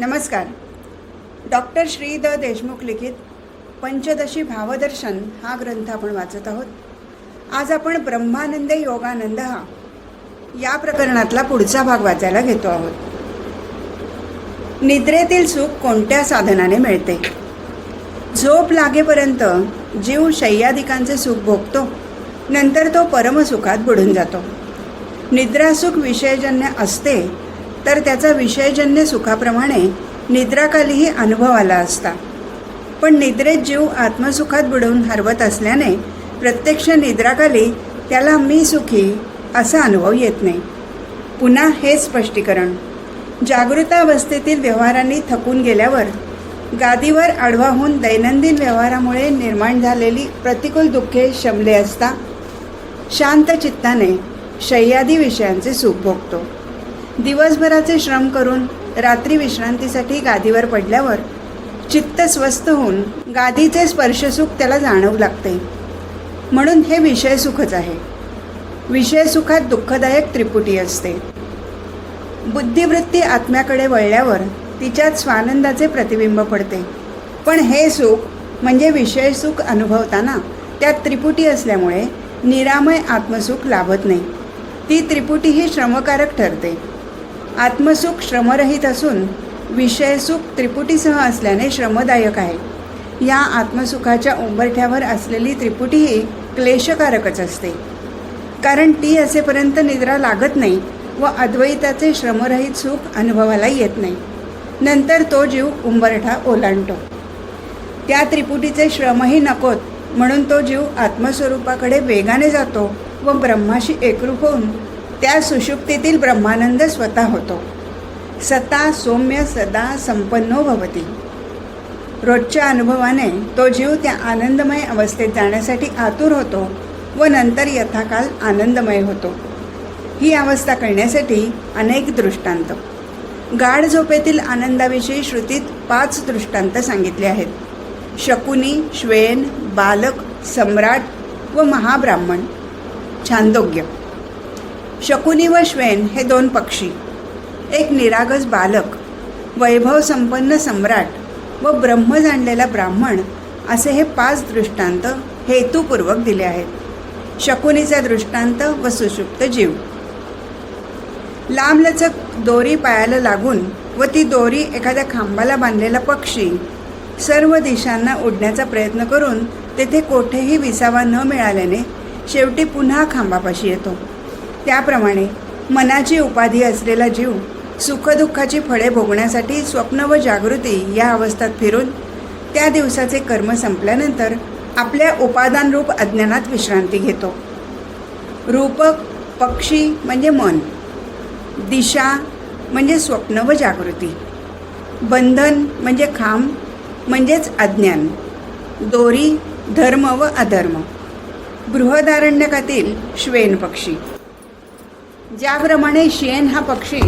नमस्कार. Doctor Shri the Deshmukh लिखित पंचदशी भावदर्शन हा ग्रंथ आपण वाचत आहोत. आज आपण ब्रह्मानंद योगानंद हा या प्रकरणातला पुढचा भाग वाचायला घेतो आहोत. निद्रेतील सुख कोणत्या साधनाने मिळते? झोप लागेपर्यंत जीव शय्यादिकांचे सुख भोगतो नंतर तो परमसुखात बुडून जातो. निद्रासुख विषयजन्य असते तर त्याचा विषयजन्य सुखाप्रमाणे निद्राकालीही अनुभव आला असता. पण निद्रेत जीव आत्मसुखात बुडवून हरवत असल्याने प्रत्यक्ष निद्राकाली त्याला मी सुखी असा अनुभव येत नाही. पुन्हा हे स्पष्टीकरण. जागृतावस्थेतील व्यवहारांनी थकून गेल्यावर गादीवर आडवा होऊन दैनंदिन व्यवहारामुळे निर्माण झालेली प्रतिकूल दुःखे शमले असता शांत चित्ताने शय्यादी विषयांचे सुख भोगतो. दिवसभराचे श्रम करून रात्री विश्रांतीसाठी गादीवर पडल्यावर चित्त स्वस्थ होऊन गादीचे स्पर्शसुख त्याला जाणवू लागते. म्हणून हे विषयसुखच आहे. विषयसुखात दुःखदायक त्रिपुटी असते. बुद्धिवृत्ती आत्म्याकडे वळल्यावर तिच्यात स्वानंदाचे प्रतिबिंब पडते. पण हे सुख म्हणजे विषयसुख अनुभवताना त्यात त्रिपुटी असल्यामुळे निरामय आत्मसुख लाभत नाही. ती त्रिपुटी ही श्रमकारक ठरते. आत्मसुख श्रमरहित असून विषयसुख त्रिपुटीसह असल्याने श्रमदायक आहे. या आत्मसुखाच्या उंबरठ्यावर असलेली त्रिपुटी ही क्लेशकारकच असते. कारण ती असेपर्यंत निद्रा लागत नाही व अद्वैताचे श्रमरहित सुख अनुभवाला येत नाही. नंतर तो जीव उंबरठा ओलांडतो. त्या त्रिपुटीचे श्रमही नकोत म्हणून तो जीव आत्मस्वरूपाकडे वेगाने जातो व ब्रह्माशी एकरूप होऊन त्या सुषुप्तीतील ब्रह्मानंद स्वतः होतो. सता सौम्य सदा संपन्नो भवती. रोजच्या अनुभवाने तो जीव त्या आनंदमय अवस्थेत जाण्यासाठी आतुर होतो व नंतर यथाकाल आनंदमय होतो. ही अवस्था कळण्यासाठी अनेक दृष्टांत. गाढ झोपेतील आनंदाविषयी श्रुतीत पाच दृष्टांत सांगितले आहेत. शकुनी श्वेन बालक सम्राट व महाब्राह्मण. छांदोग्य. शकुनी व श्वेन हे दोन पक्षी. एक निरागस बालक वैभव संपन्न सम्राट व ब्रह्म जाणलेला ब्राह्मण असे हे पाच दृष्टांत हेतुपूर्वक दिले आहेत. शकुनीचा दृष्टांत व सुषुप्त जीव. लांबलचक दोरी पायाला लागून व ती दोरी एखाद्या खांबाला बांधलेला पक्षी सर्व दिशांना उडण्याचा प्रयत्न करून तेथे कोठेही विसावा न मिळाल्याने शेवटी पुन्हा खांबापाशी येतो. त्याप्रमाणे मनाची उपाधी असलेला जीव सुखदुःखाची फळे भोगण्यासाठी स्वप्न व जागृती या अवस्थात फिरून त्या दिवसाचे कर्म संपल्यानंतर आपल्या उपादानरूप अज्ञानात विश्रांती घेतो. रूपक पक्षी म्हणजे मन. दिशा म्हणजे स्वप्न व जागृती. बंधन म्हणजे खांब म्हणजेच अज्ञान. दोरी धर्म व अधर्म. बृहदारण्यकातील श्वेन पक्षी. ज्याप्रमाणे शेण हा पक्षी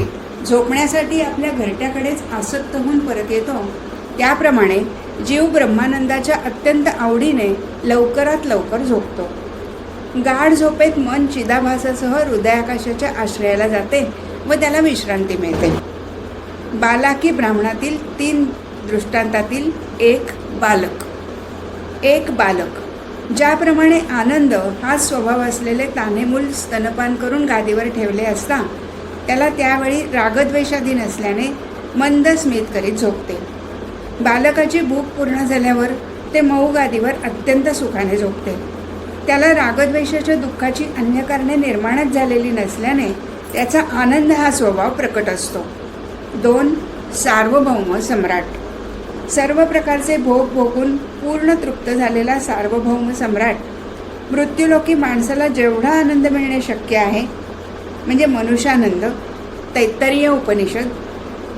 झोपण्यासाठी आपल्या घरट्याकडेच आसक्त होऊन परत येतो त्याप्रमाणे जीव ब्रह्मानंदाच्या अत्यंत आवडीने लवकरात लवकर झोपतो. गाढ झोपेत मन चिदाभासासह हृदयाकाशाच्या आश्रयाला जाते व त्याला विश्रांती मिळते. बालाकी ब्राह्मणातील तीन दृष्टांतातील एक बालक. एक बालक. ज्याप्रमाणे आनंद हा स्वभाव असलेले तानेमूल स्तनपान करून गादीवर ठेवले असता त्याला त्यावेळी रागद्वेषाधीन असल्याने मंद स्मित करीत झोपते. बालकाची भूक पूर्ण झाल्यावर ते मऊ गादीवर अत्यंत सुखाने झोपते. त्याला रागद्वेषाच्या दुःखाची अन्य कारणे निर्माणच झालेली नसल्याने त्याचा आनंद हा स्वभाव प्रकट असतो. दोन सार्वभौम सम्राट. सर्व प्रकारचे भोग भोगून पूर्ण तृप्त झालेला सार्वभौम सम्राट. मृत्यूलोकी माणसाला जेवढा आनंद मिळणे शक्य आहे म्हणजे मनुष्यानंद तैत्तरीय उपनिषद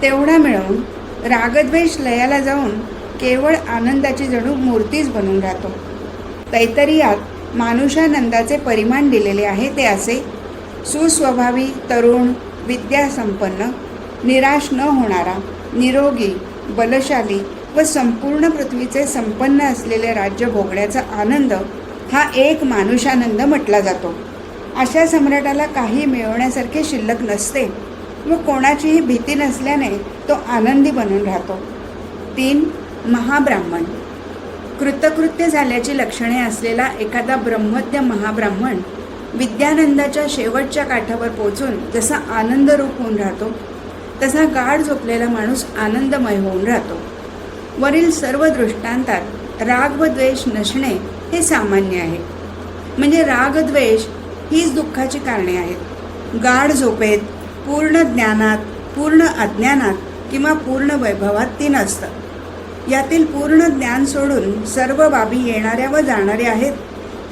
तेवढा मिळवून रागद्वेष लयाला जाऊन केवळ आनंदाची जणू मूर्तीच बनून राहतो. तैतरीयात मानुषानंदाचे परिमाण दिलेले आहे ते असे सुस्वभावी तरुण विद्यासंपन्न निराश न होणारा निरोगी बलशाली व संपूर्ण पृथ्वीचे संपन्न असलेले राज्य भोगण्याचा आनंद हा एक मानुषानंद म्हटला जातो. अशा सम्राटाला काही मिळवण्यासारखे शिल्लक नसते व कोणाचीही भीती नसल्याने तो आनंदी बनून राहतो. तीन महाब्राह्मण. कृतकृत्य झाल्याची लक्षणे असलेला एखादा ब्रह्मज्ञ महाब्राह्मण विद्यानंदाच्या शेवटच्या काठावर पोचून जसा आनंदरूप होऊन राहतो तसा गाढ झोपलेला माणूस आनंदमय होऊन राहतो. वरील सर्व दृष्टांतात राग व द्वेष नसणे हे सामान्य आहे. म्हणजे रागद्वेष हीच दुःखाची कारणे आहेत. गाढ झोपेत पूर्ण ज्ञानात पूर्ण अज्ञानात किंवा पूर्ण वैभवात ती नसतात यातील पूर्ण ज्ञान सोडून सर्व बाबी येणाऱ्या व जाणाऱ्या आहेत.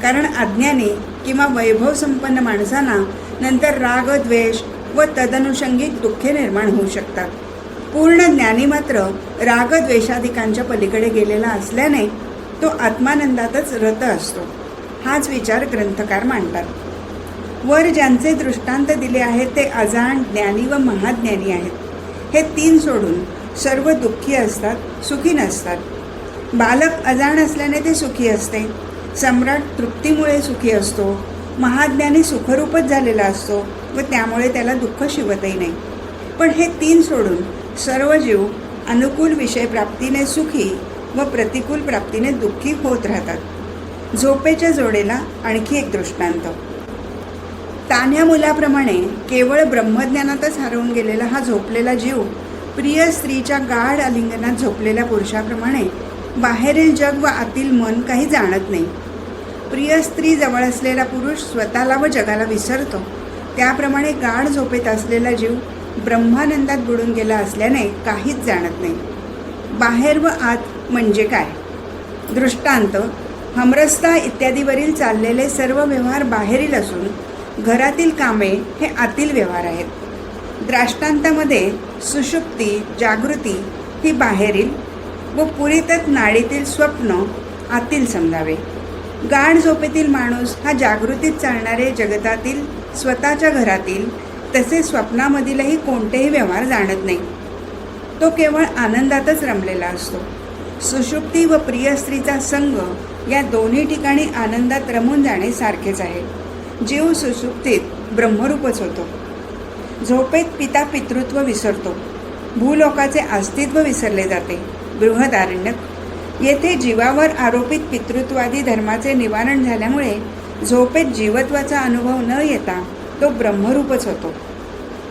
कारण अज्ञानी किंवा वैभव संपन्न माणसांना नंतर राग द्वेष व तदनुषंगिक दुःखे निर्माण होऊ शकतात. पूर्ण ज्ञानी मात्र रागद्वेषाधिकांच्या पलीकडे गेलेला असल्याने तो आत्मानंदातच रत असतो. हाच विचार ग्रंथकार मांडतात. वर ज्यांचे दृष्टांत दिले आहेत ते अजाण ज्ञानी व महाज्ञानी आहेत. हे तीन सोडून सर्व दुःखी असतात सुखी नसतात. बालक अजाण असल्याने ते सुखी असते. सम्राट तृप्तीमुळे सुखी असतो. महाज्ञानी सुखरूपच झालेला असतो व त्यामुळे त्याला दुःख शिवतही नाही. पण हे तीन सोडून सर्व जीव अनुकूल विषय प्राप्तीने सुखी व प्रतिकूल प्राप्तीने दुःखी होत राहतात. झोपेच्या जोडेला आणखी एक दृष्टांत. तान्ह्या मुलाप्रमाणे केवळ ब्रह्मज्ञानातच हरवून गेलेला हा झोपलेला जीव प्रिय स्त्रीच्या गाढ आलिंगनात झोपलेल्या पुरुषाप्रमाणे बाहेरील जग व आतील मन काही जाणत नाही. प्रिय स्त्री जवळ असलेला पुरुष स्वतःला व जगाला विसरतो. त्याप्रमाणे गाढ झोपेत असलेला जीव ब्रह्मानंदात बुडून गेला असल्याने काहीच जाणत नाही. बाहेर व आत म्हणजे काय? दृष्टांत हमरस्ता इत्यादीवरील चाललेले सर्व व्यवहार बाहेरील असून घरातील कामे हे आतील व्यवहार आहेत. द्राष्टांतामध्ये सुषुप्ती जागृती ही बाहेरील व पुरीतच नाडीतील स्वप्न आतील समजावे. गाढ झोपेतील माणूस हा जागृतीत चालणारे जगतातील स्वतःच्या घरातील तसे स्वप्नामधीलही कोणतेही व्यवहार जाणत नाही. तो केवळ आनंदातच रमलेला असतो. सुषुप्ती व प्रिय स्त्रीचा संग या दोन्ही ठिकाणी आनंदात रमून जाणे सारखेच आहे. जीव सुषुप्तीत ब्रह्मरूपच होतो. झोपेत पिता पितृत्व विसरतो. भूलोकाचे अस्तित्व विसरले जाते. बृहदारण्यक. येथे जीवावर आरोपित पितृत्वादी धर्माचे निवारण झाल्यामुळे झोपेत जीवत्वाचा अनुभव न येता तो ब्रह्मरूपच होतो.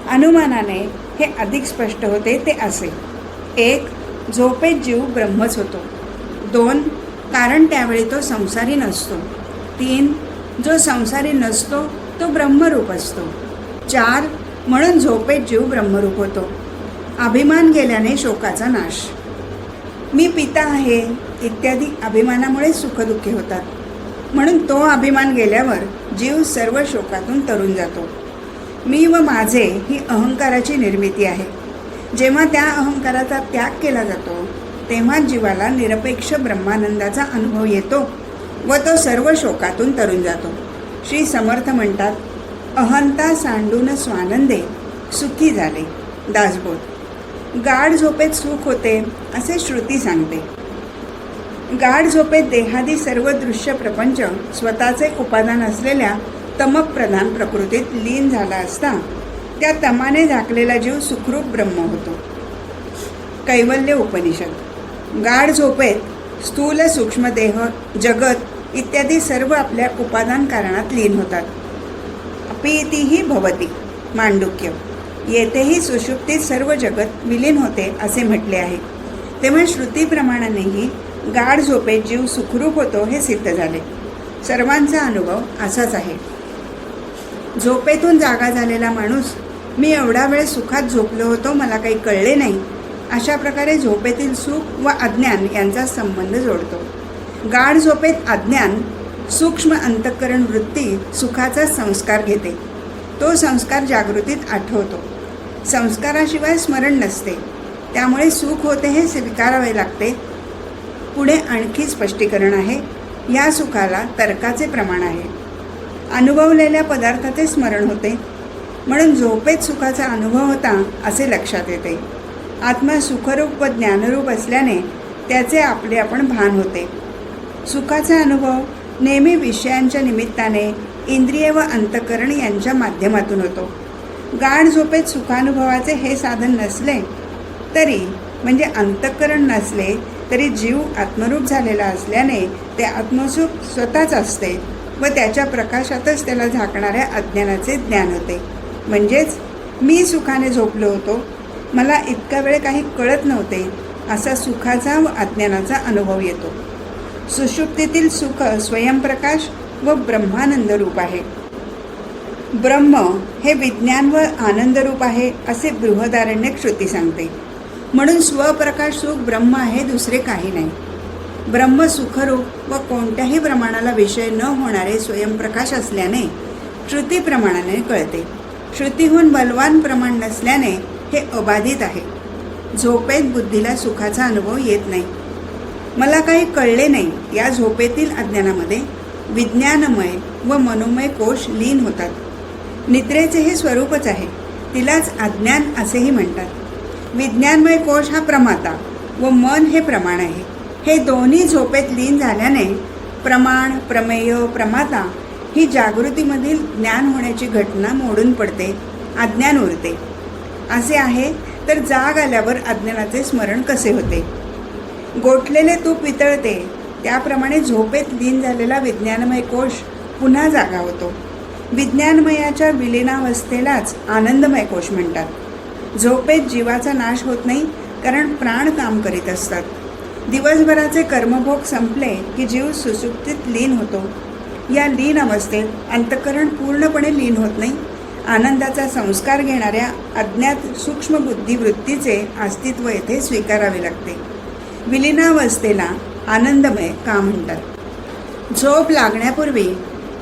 अनुमानाने हे अधिक स्पष्ट होते ते असे. एक झोपेत जीव ब्रह्मच होतो. दोन कारण त्यावेळी तो संसारी नसतो. तीन जो संसारी नसतो तो ब्रह्मरूप असतो. चार म्हणून झोपेत जीव ब्रह्मरूप होतो. अभिमान गेल्याने शोकाचा नाश. मी पिता आहे इत्यादी अभिमानामुळे सुखदुःखी होतात. म्हणून तो अभिमान गेल्यावर जीव सर्व शोकातून तरून जातो. मी व माझे ही अहंकाराची निर्मिती आहे. जेव्हा त्या अहंकाराचा त्याग केला जातो तेव्हा जीवाला निरपेक्ष ब्रह्मानंदाचा अनुभव येतो व तो सर्व शोकातून तरून जातो. श्री समर्थ म्हणतात अहंता सांडून स्वानंदे सुखी झाले दासबोध. गाढ झोपेत सुख होते असे श्रुती सांगते. गाढ झोपेत देहादी सर्व दृश्य प्रपंच स्वतःचे उपादान असलेल्या तमप्रधान प्रकृतीत लीन झाला असता त्या तमाने झाकलेला जीव सुखरूप ब्रह्म होतो. कैवल्य उपनिषद. गाढ झोपेत स्थूल सूक्ष्मदेह जगत इत्यादी सर्व आपल्या उपादान कारणात लीन होतात. अपीतीही भवती मांडुक्य. येथेही सुषुप्तीत सर्व जगत विलीन होते असे म्हटले आहे. तेव्हा श्रुतीप्रमाणानेही गाढ झोपेत जीव सुखरूप होतो हे सिद्ध झाले. सर्वांचा अनुभव असाच आहे. झोपेतून जागा झालेला माणूस मी एवढा वेळ सुखात झोपलो होतो मला काही कळले नाही. अशा प्रकारे झोपेतील सुख व अज्ञान यांचा संबंध जोडतो. गाढ झोपेत अज्ञान सूक्ष्म अंतःकरण वृत्ती सुखाचा संस्कार घेते. तो संस्कार जागृतीत आठवतो. संस्काराशिवाय स्मरण नसते. त्यामुळे सुख होते हे स्वीकारावे लागते. पुढे आणखी स्पष्टीकरण आहे. या सुखाला तर्काचे प्रमाण आहे. अनुभवलेल्या पदार्थाचे स्मरण होते. म्हणून झोपेत सुखाचा अनुभव होता असे लक्षात येते. आत्मा सुखरूप व ज्ञानरूप असल्याने त्याचे आपले आपण भान होते. सुखाचा अनुभव नेहमी विषयांच्या निमित्ताने इंद्रिय व अंतकरण यांच्या माध्यमातून होतो. गाढ झोपेत सुखानुभवाचे हे साधन नसले तरी म्हणजे अंतःकरण नसले तरी जीव आत्मरूप झालेला असल्याने ते आत्मसुख स्वतःच असते व त्याच्या प्रकाशातच त्याला झाकणाऱ्या अज्ञानाचे ज्ञान होते. म्हणजेच मी सुखाने झोपलो होतो. मला इतका वेळ काही कळत नव्हते असा सुखाचा व अज्ञानाचा अनुभव येतो. सुषुप्तीतील सुख स्वयंप्रकाश व ब्रह्मानंद रूप आहे. ब्रह्म हे विज्ञान व आनंद रूप आहे असे बृहदारण्य श्रुती सांगते. म्हणून स्वप्रकाश सुख ब्रह्म आहे दुसरे काही नाही. ब्रह्म सुखरूप व कोणत्याही प्रमाणाला विषय न होणारे स्वयंप्रकाश असल्याने श्रुतीप्रमाणाने कळते. श्रुतीहून बलवान प्रमाण नसल्याने हे अबाधित आहे. झोपेत बुद्धीला सुखाचा अनुभव येत नाही. मला काही कळले नाही या झोपेतील अज्ञानामध्ये विज्ञानमय व मनोमय कोश लीन होतात. निद्रेचे हे स्वरूपच आहे. तिलाच अज्ञान असेही म्हणतात. विज्ञानमय कोश हा प्रमाता व मन हे प्रमाण आहे. हे दोन्ही झोपेत लीन झाल्याने प्रमाण प्रमेय प्रमाता ही जागृतीमधील ज्ञान होण्याची घटना मोडून पडते अज्ञान उरते. असे आहे तर जाग आल्यावर अज्ञानाचे स्मरण कसे होते? गोठलेले तूप वितळते त्याप्रमाणे झोपेत लीन झालेला विज्ञानमय कोश पुन्हा जागा होतो. विज्ञानमयाच्या विलीनावस्थेलाच आनंदमय कोश म्हणतात. झोपेत जीवाचा नाश होत नाही कारण प्राण काम करीत असतात. दिवसभराचे कर्मभोग संपले की जीव सुसुप्तीत लीन होतो. या लीन अवस्थेत अंतकरण पूर्णपणे लीन होत नाही. आनंदाचा संस्कार घेणाऱ्या अज्ञात सूक्ष्म बुद्धिवृत्तीचे अस्तित्व येथे स्वीकारावे लागते. विलीनावस्थेला आनंदमय का म्हणतात? झोप लागण्यापूर्वी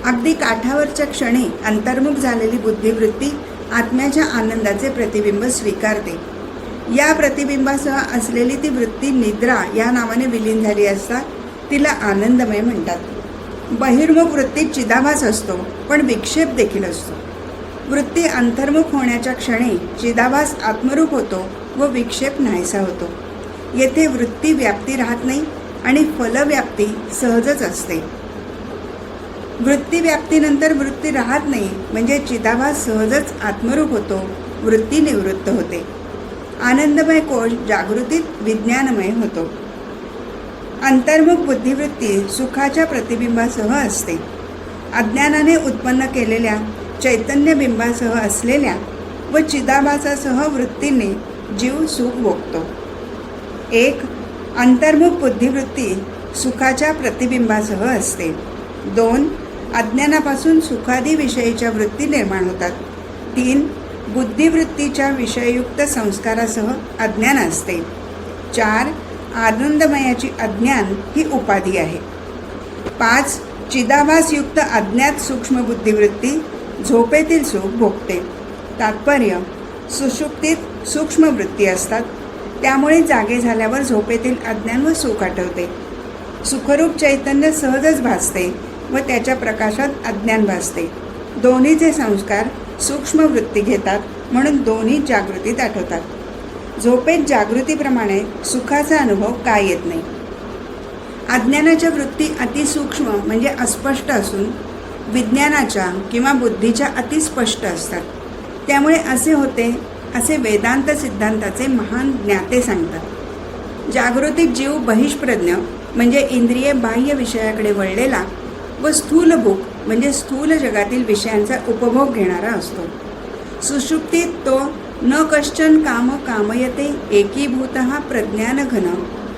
अगदी काठावरच्या क्षणी अंतर्मुख झालेली बुद्धिवृत्ती आत्म्याच्या आनंदाचे प्रतिबिंब स्वीकारते. या प्रतिबिंबासह असलेली ती वृत्ती निद्रा या नावाने विलीन झाली असता तिला आनंदमय म्हणतात. बहिर्मुख वृत्तीत चिदाभास असतो पण विक्षेप देखील असतो. वृत्ती अंतर्मुख होण्याच्या क्षणी चिदाभास आत्मरूप होतो व विक्षेप नाहीसा होतो. येथे वृत्ती व्याप्ती राहत नाही आणि फलव्याप्ती सहजच असते. वृत्तीव्याप्तीनंतर वृत्ती राहत नाही. म्हणजे चिदाभास सहजच आत्मरूप होतो. वृत्ती निवृत्त होते. आनंदमय कोश जागृतीत विज्ञानमय होतो. अंतर्मुख बुद्धिवृत्ती सुखाच्या प्रतिबिंबासह असते. अज्ञानाने उत्पन्न केलेल्या चैतन्यबिंबासह असलेल्या व चिदाभासासह वृत्तीने जीव सुख भोगतो. एक अंतर्मुख बुद्धिवृत्ती सुखाच्या प्रतिबिंबासह असते. दोन अज्ञानापासून सुखादी विषयीच्या वृत्ती निर्माण होतात. तीन बुद्धिवृत्तीच्या विषययुक्त संस्कारासह अज्ञान असते. चार आनंदमयाची अज्ञान ही उपाधी आहे. पाच चिदाभासयुक्त अज्ञात सूक्ष्म बुद्धिवृत्ती झोपेतील सुख भोगते. तात्पर्य सुषुप्तीत सूक्ष्म वृत्ती असतात. त्यामुळे जागे झाल्यावर झोपेतील अज्ञान व सुख आठवते. सुखरूप चैतन्य सहजच भासते. व त्याच्या प्रकाशात अज्ञान भासते. दोन्हीचे संस्कार सूक्ष्म वृत्ती घेतात म्हणून दोन्ही जागृतीत आठवतात झोपेत जागृतीप्रमाणे सुखाचा अनुभव काय येत नाही. अज्ञानाच्या वृत्ती अतिसूक्ष्म म्हणजे अस्पष्ट असून विज्ञानाच्या किंवा बुद्धीच्या अतिस्पष्ट असतात. त्यामुळे असे होते असे वेदांत सिद्धांताचे महान ज्ञाते सांगतात. जागृतीत जीव बहिष्प्रज्ञ म्हणजे इंद्रिय बाह्य विषयाकडे वळलेला व स्थूल भूक म्हणजे स्थूल जगातील विषयांचा उपभोग घेणारा असतो. सुषुप्तीत तो न कश्चन काम कामयते एकीभूत प्रज्ञानघन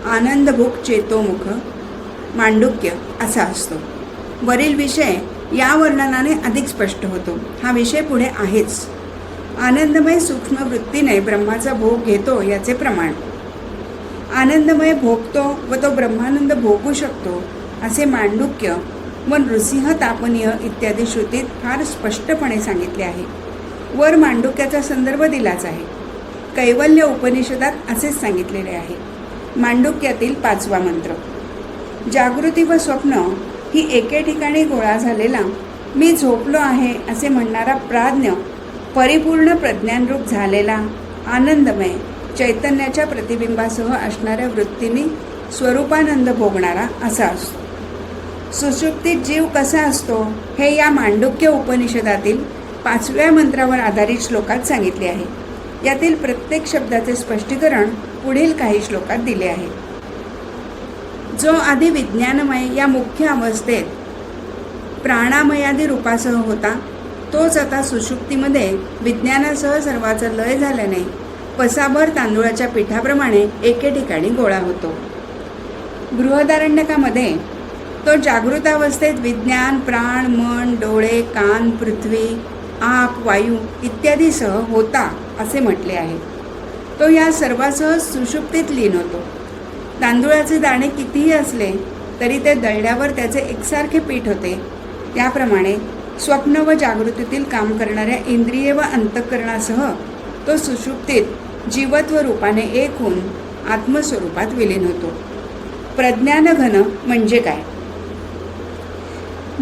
आनंदभूक चेतोमुख मांडुक्य असा असतो. वरील विषय या वर्णनाने अधिक स्पष्ट होतो. हा विषय पुढे आहेच. आनंदमय सूक्ष्म वृत्तीने ब्रह्माचा भोग घेतो याचे प्रमाण. आनंदमय भोगतो व तो ब्रह्मानंद भोगू शकतो असे मांडुक्य व नृसिंह तापनीय इत्यादी श्रुतीत फार स्पष्टपणे सांगितले आहे. वर मांडुक्याचा संदर्भ दिलाच आहे. कैवल्य उपनिषदात असेच सांगितलेले आहे. मांडुक्यातील पाचवा मंत्र. जागृती व स्वप्न ही एके ठिकाणी गोळा झालेला मी झोपलो आहे असे म्हणणारा प्राज्ञ परिपूर्ण प्रज्ञानरूप झालेला आनंदमय चैतन्याच्या प्रतिबिंबासह असणाऱ्या वृत्तीने स्वरूपानंद भोगणारा असा असतो. सुषुप्तीत जीव कसा असतो हे या मांडुक्य उपनिषदातील पाचव्या मंत्रावर आधारित श्लोकात सांगितले आहे. यातील प्रत्येक शब्दाचे स्पष्टीकरण पुढील काही श्लोकात दिले आहे. जो आधी विज्ञानमय या मुख्य अवस्थेत प्राणामयादी रूपासह होता तोच आता सुषुप्तीमध्ये विज्ञानासह सर्वाचा लय झाल्याने पसाभर तांदूळाच्या पिठाप्रमाणे एके ठिकाणी गोळा होतो. बृहदारण्यकामध्ये तो जागृतावस्थेत विज्ञान प्राण मन डोळे कान पृथ्वी आप वायू इत्यादीसह होता असे म्हटले आहे. तो या सर्वासह सुषुप्तीत लीन होतो. तांदूळाचे दाणे कितीही असले तरी ते दळल्यावर त्याचे एकसारखे पीठ होते. त्याप्रमाणे स्वप्न व जागृतीतील काम करणाऱ्या इंद्रिय व अंतःकरणासह तो सुषुप्तीत जीवत्व रूपाने एक होऊन आत्मस्वरूपात विलीन होतो. प्रज्ञानघन म्हणजे काय?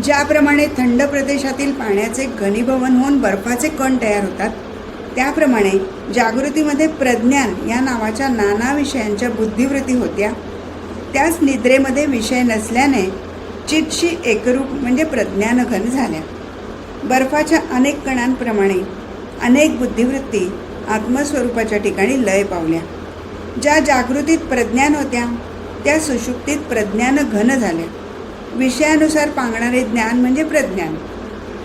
ज्याप्रमाणे थंड प्रदेशातील पाण्याचे घनीभवन होऊन बर्फाचे कण तयार होतात त्याप्रमाणे जागृतीमध्ये प्रज्ञान या नावाच्या नाना विषयांच्या बुद्धिवृत्ती होत्या. त्याच निद्रेमध्ये विषय नसल्याने चितशी एकरूप म्हणजे प्रज्ञानघन झाल्या. बर्फाच्या अनेक कणांप्रमाणे अनेक बुद्धिवृत्ती आत्मस्वरूपाच्या ठिकाणी लय पावल्या. ज्या जागृतीत प्रज्ञान होत्या त्या सुषुप्तीत प्रज्ञान घन झाल्या. विषयानुसार पांगणारे ज्ञान म्हणजे प्रज्ञान.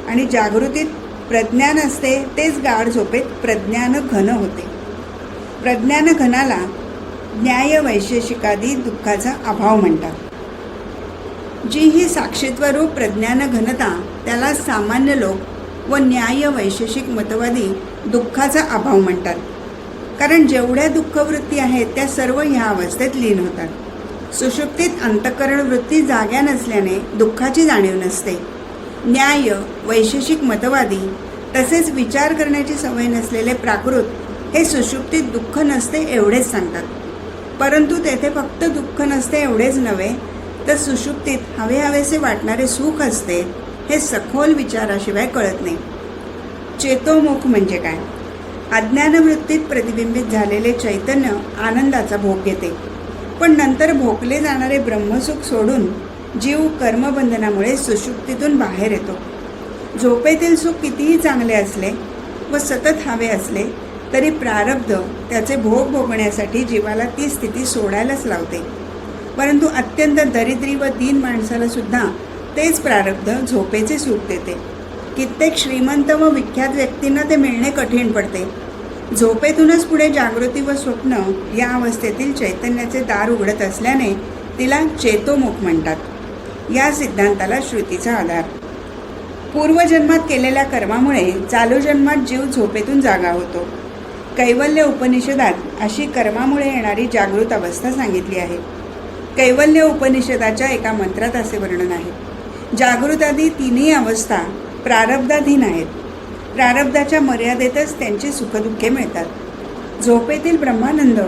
आणि जागृतीत प्रज्ञान असते तेच गाढ झोपेत प्रज्ञान घन होते. प्रज्ञान घनाला न्याय वैशेषिकादी दुःखाचा अभाव म्हणतात. जी ही साक्षीत्वरूप प्रज्ञान घनता त्याला सामान्य लोक व न्याय वैशेषिक मतवादी दुःखाचा अभाव म्हणतात. कारण जेवढ्या दुःखवृत्ती आहेत त्या सर्व ह्या अवस्थेत लीन होतात. सुषुप्तीत अंतकरण वृत्ती जाग्या नसल्याने दुःखाची जाणीव नसते. न्याय वैशेषिक मतवादी तसेच विचार करण्याची सवय नसलेले प्राकृत हे सुषुप्तीत दुःख नसते एवढेच सांगतात. परंतु तेथे फक्त दुःख नसते एवढेच नव्हे तर सुषुप्तीत हवे हवेसे वाटणारे सुख असते हे सखोल विचाराशिवाय कळत नाही. चेतोमुख म्हणजे काय? अज्ञानवृत्तीत प्रतिबिंबित झालेले चैतन्य आनंदाचा भोग घेते. पण नंतर भोगले जाणारे ब्रह्मसुख सोडून जीव कर्मबंधनामुळे सुशुक्तीतून बाहेर येतो. झोपेतील सुख कितीही चांगले असले व सतत हवे असले तरी प्रारब्ध त्याचे भोग भोगण्यासाठी जीवाला ती स्थिती सोडायलाच लावते. परंतु अत्यंत दरिद्री व दीन माणसालासुद्धा तेच प्रारब्ध झोपेचे सुख देते. कित्येक श्रीमंत व विख्यात व्यक्तींना ते मिळणे कठीण पडते. झोपेतूनच पुढे जागृती व स्वप्न या अवस्थेतील चैतन्याचे दार उघडत असल्याने तिला चेतोमुख म्हणतात. या सिद्धांताला श्रुतीचा आधार. पूर्वजन्मात केलेल्या कर्मामुळे चालू जन्मात जीव झोपेतून जागा होतो. कैवल्य उपनिषदात अशी कर्मामुळे येणारी जागृत अवस्था सांगितली आहे. कैवल्य उपनिषदाच्या एका मंत्रात असे वर्णन आहे. जागृतादी तिन्ही अवस्था प्रारब्धाधीन आहेत. प्रारब्धाच्या मर्यादेतच त्यांची सुखदुःखे मिळतात. झोपेतील ब्रह्मानंद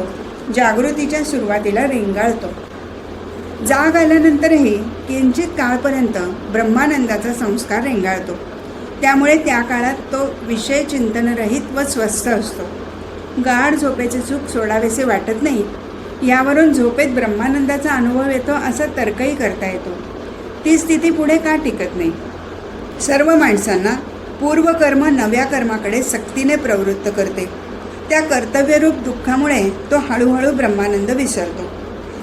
जागृतीच्या सुरुवातीला रेंगाळतो. जाग आल्यानंतरही किंचित काळपर्यंत ब्रह्मानंदाचा संस्कार रेंगाळतो. त्यामुळे त्या काळात तो विषय चिंतनरहित व स्वस्थ असतो. गाढ झोपेचे सुख सोडावेसे वाटत नाही. यावरून झोपेत ब्रह्मानंदाचा अनुभव येतो असा तर्कही करता येतो. ती स्थिती पुढे का टिकत नाही? सर्व माणसांना पूर्वकर्म नव्या कर्माकडे सक्तीने प्रवृत्त करते. त्या कर्तव्यरूप दुःखामुळे तो हळूहळू ब्रह्मानंद विसरतो.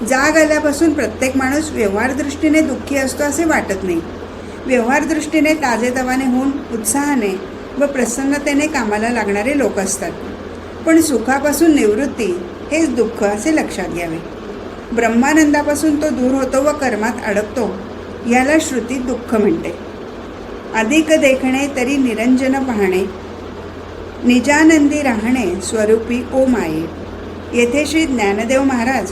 जाग आल्यापासून प्रत्येक माणूस व्यवहारदृष्टीने दुःखी असतो असे वाटत नाही. व्यवहारदृष्टीने ताजेतवाने होऊन उत्साहाने व प्रसन्नतेने कामाला लागणारे लोक असतात. पण सुखापासून निवृत्ती हेच दुःख असे लक्षात घ्यावे. ब्रह्मानंदापासून तो दूर होतो व कर्मात अडकतो. याला श्रुती दुःख म्हणते. अधिक देखणे तरी निरंजन पाहणे. निजानंदी राहणे स्वरूपी ओ माये. येथे श्री ज्ञानदेव महाराज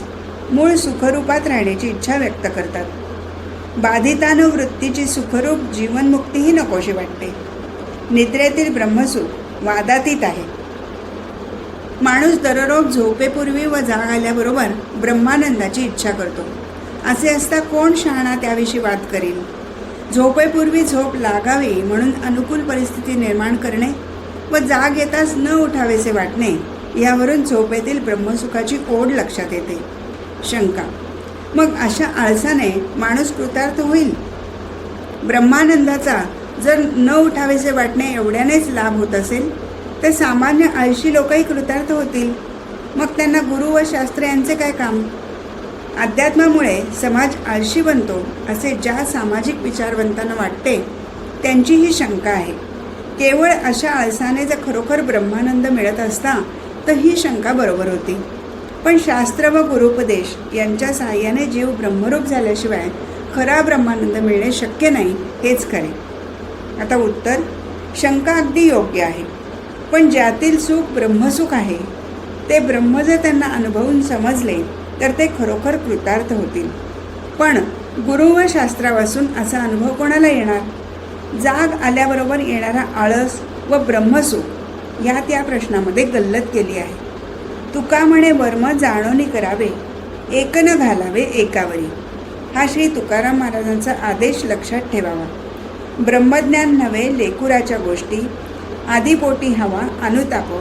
मूळ सुखरूपात राहण्याची इच्छा व्यक्त करतात. बाधितानुवृत्तीची सुखरूप जीवनमुक्तीही नकोशी वाटते. निद्रेतील ब्रह्मसुख वादातीत आहे. माणूस दररोज झोपेपूर्वी व जाग आल्याबरोबर ब्रह्मानंदाची इच्छा करतो. असे असता कोण शहाणा त्याविषयी वाद करील? झोपेपूर्वी झोप लागावी म्हणून अनुकूल परिस्थिती निर्माण करणे व जाग येताच न उठावेसे वाटणे यावरून झोपेतील ब्रह्मसुखाची ओढ लक्षात येते. शंका. मग अशा आळसाने माणूस कृतार्थ होईल? ब्रह्मानंदाचा जर न उठावेसे वाटणे एवढ्यानेच लाभ होत असेल तर सामान्य आळशी लोकही कृतार्थ होतील. मग त्यांना गुरु व शास्त्र यांचे काय काम? अध्यात्मामुळे समाज आळशी बनतो असे ज्या सामाजिक विचारवंतांना वाटते त्यांची ही शंका आहे. केवळ अशा आळसाने जर खरोखर ब्रह्मानंद मिळत असता तर ही शंका बरोबर होती. पण शास्त्र व गुरुपदेश यांच्या सहाय्याने जीव ब्रह्मरूप झाल्याशिवाय खरा ब्रह्मानंद मिळणे शक्य नाही हेच खरे. आता उत्तर शंका अगदी योग्य आहे. पण ज्यातील सुख ब्रह्मसुख आहे ते ब्रह्म जर त्यांना अनुभवून समजले तर ते खरोखर कृतार्थ होतील. पण गुरु व शास्त्रापासून असा अनुभव कोणाला येणार? जाग आल्याबरोबर येणारा आळस व ब्रह्मसुख या त्या प्रश्नामध्ये गल्लत केली आहे. तुका म्हणे वर्म जाणवणी करावे एक न घालावे एकावरी. हा श्री तुकाराम महाराजांचा आदेश लक्षात ठेवावा. ब्रह्मज्ञान नव्हे लेकुराच्या गोष्टी आदिपोटी हवा अनुताप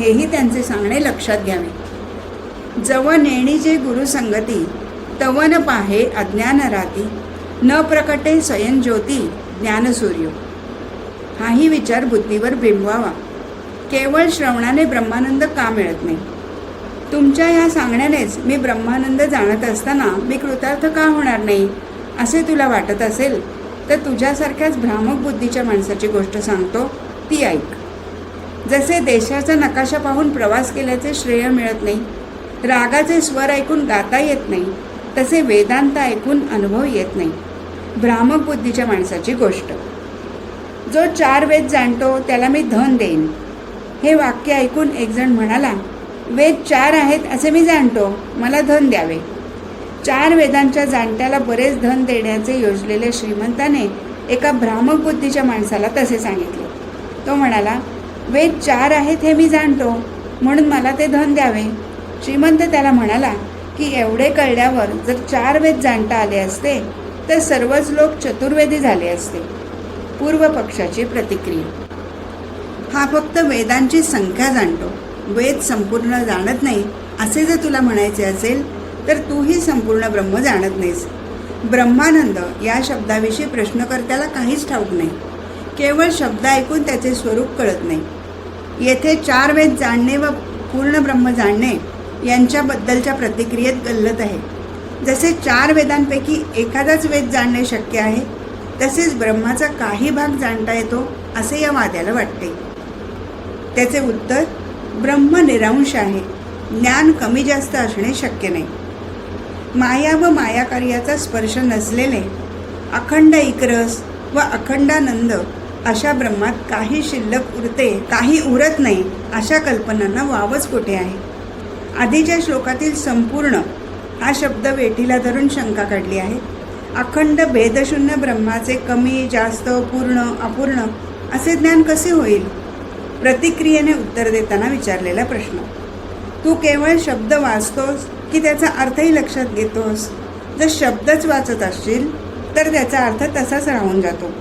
हेही त्यांचे सांगणे लक्षात घ्यावे. जव नेणीचे गुरुसंगती तवन पाहे अज्ञान राती न प्रकटे स्वयं ज्योती ज्ञानसूर्य हाही विचार बुद्धीवर बिंबवावा. केवळ श्रवणाने ब्रह्मानंद का मिळत नाही? तुमच्या या सांगण्यानेच मी ब्रह्मानंद जाणत असताना मी कृतार्थ का होणार नाही असे तुला वाटत असेल तर तुझ्यासारख्याच भ्रामक बुद्धीच्या माणसाची गोष्ट सांगतो ती ऐक. जसे देशाचा नकाशा पाहून प्रवास केल्याचे श्रेय मिळत नाही रागाचे स्वर ऐकून गाता येत नाही तसे वेदांत ऐकून अनुभव येत नाही. भ्रामक बुद्धीच्या माणसाची गोष्ट. जो चार वेद जाणतो त्याला मी धन देईन. हे वाक्य ऐकून एकजण म्हणाला वेद चार आहेत असे मी जाणतो. मला धन द्यावे. चार वेदांच्या जाणत्याला बरेच धन देण्याचे योजलेले श्रीमंताने एका भ्रामक बुद्धीच्या माणसाला तसे सांगितले. तो म्हणाला वेद चार आहेत हे मी जाणतो. म्हणून मला ते धन द्यावे. श्रीमंत त्याला म्हणाला की एवढे कळल्यावर जर चार वेद जाणता आले असते तर सर्वच लोक चतुर्वेदी झाले असते. पूर्व पक्षाची प्रतिक्रिया. हा फक्त वेदांची संख्या जाणतो. वेद संपूर्ण जाणत नाही असे जर तुला म्हणायचे असेल तर तूही संपूर्ण ब्रह्म जाणत नाहीस. ब्रह्मानंद या शब्दाविषयी प्रश्नकर्त्याला काहीच ठाऊक नाही. केवळ शब्द ऐकून त्याचे स्वरूप कळत नाही. येथे चार वेद जाणणे व पूर्ण ब्रह्म जाणणे यांच्याबद्दलच्या प्रतिक्रियेत गल्लत आहे. जसे चार वेदांपैकी एखादाच वेद जाणणे शक्य आहे तसेच ब्रह्माचा काही भाग जाणता येतो असे या वाद्याला वाटते. त्याचे उत्तर ब्रह्म निरांश आहे ज्ञान कमी जास्त असणे शक्य नाही. माया व मायाकार्याचा स्पर्श नसलेले अखंड इकरस व अखंडानंद अशा ब्रह्मात काही शिल्लक उरते काही उरत नाही अशा कल्पनांना वावच कुठे आहे? आधीच्या श्लोकातील संपूर्ण हा शब्द वेठीला धरून शंका काढली आहे. अखंड भेदशून्य ब्रह्माचे कमी जास्त पूर्ण अपूर्ण असे ज्ञान कसे होईल? प्रतिक्रियेने उत्तर देताना विचारलेला प्रश्न. तू केवळ शब्द वाचतोस की त्याचा अर्थही लक्षात घेतोस? जर शब्दच वाचत असशील तर त्याचा अर्थ तसाच राहून जातो.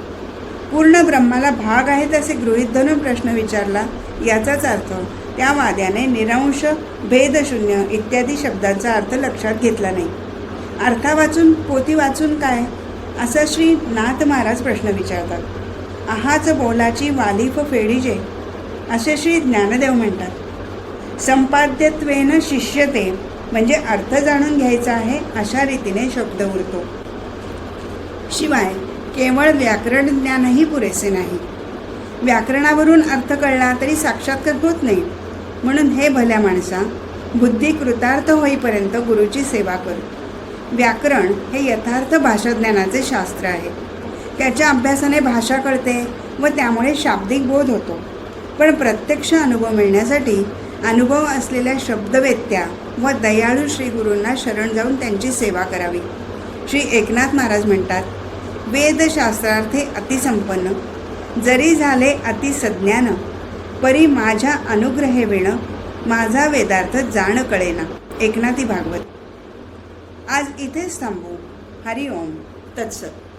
पूर्ण ब्रह्माला भाग आहेत असे गृहीत धरून प्रश्न विचारला याचाच अर्थ त्या वाद्याने निरंश भेदशून्य इत्यादी शब्दांचा अर्थ लक्षात घेतला नाही. अर्था वाचून पोती वाचून काय? असा श्री नाथ महाराज प्रश्न विचारतात. आहाच बोलाची वालिफ फेडीजे असे श्री ज्ञानदेव म्हणतात. संपाद्यत्वेन शिष्यते म्हणजे अर्थ जाणून घ्यायचा आहे अशा रीतीने शब्द उरतो. शिवाय केवळ व्याकरण ज्ञानही पुरेसे नाही. व्याकरणावरून अर्थ कळला तरी साक्षात्कार होत नाही. म्हणून हे भल्या माणसा बुद्धी कृतार्थ होईपर्यंत गुरुची सेवा करू. व्याकरण हे यथार्थ भाषाज्ञानाचे शास्त्र आहे. त्याच्या अभ्यासाने भाषा कळते व त्यामुळे शाब्दिक बोध होतो. पण प्रत्यक्ष अनुभव मिळण्यासाठी अनुभव असलेल्या शब्दवेत्या व दयाळू श्री गुरूंना शरण जाऊन त्यांची सेवा करावी. श्री एकनाथ महाराज म्हणतात वेदशास्त्रार्थे अतिसंपन्न. जरी झाले अतिसज्ञान परी माझ्या अनुग्रहे विण माझा वेदार्थ जाण कळेना. एकनाथी भागवत. आज इथेच थांबू. हरिओम. तत्सत.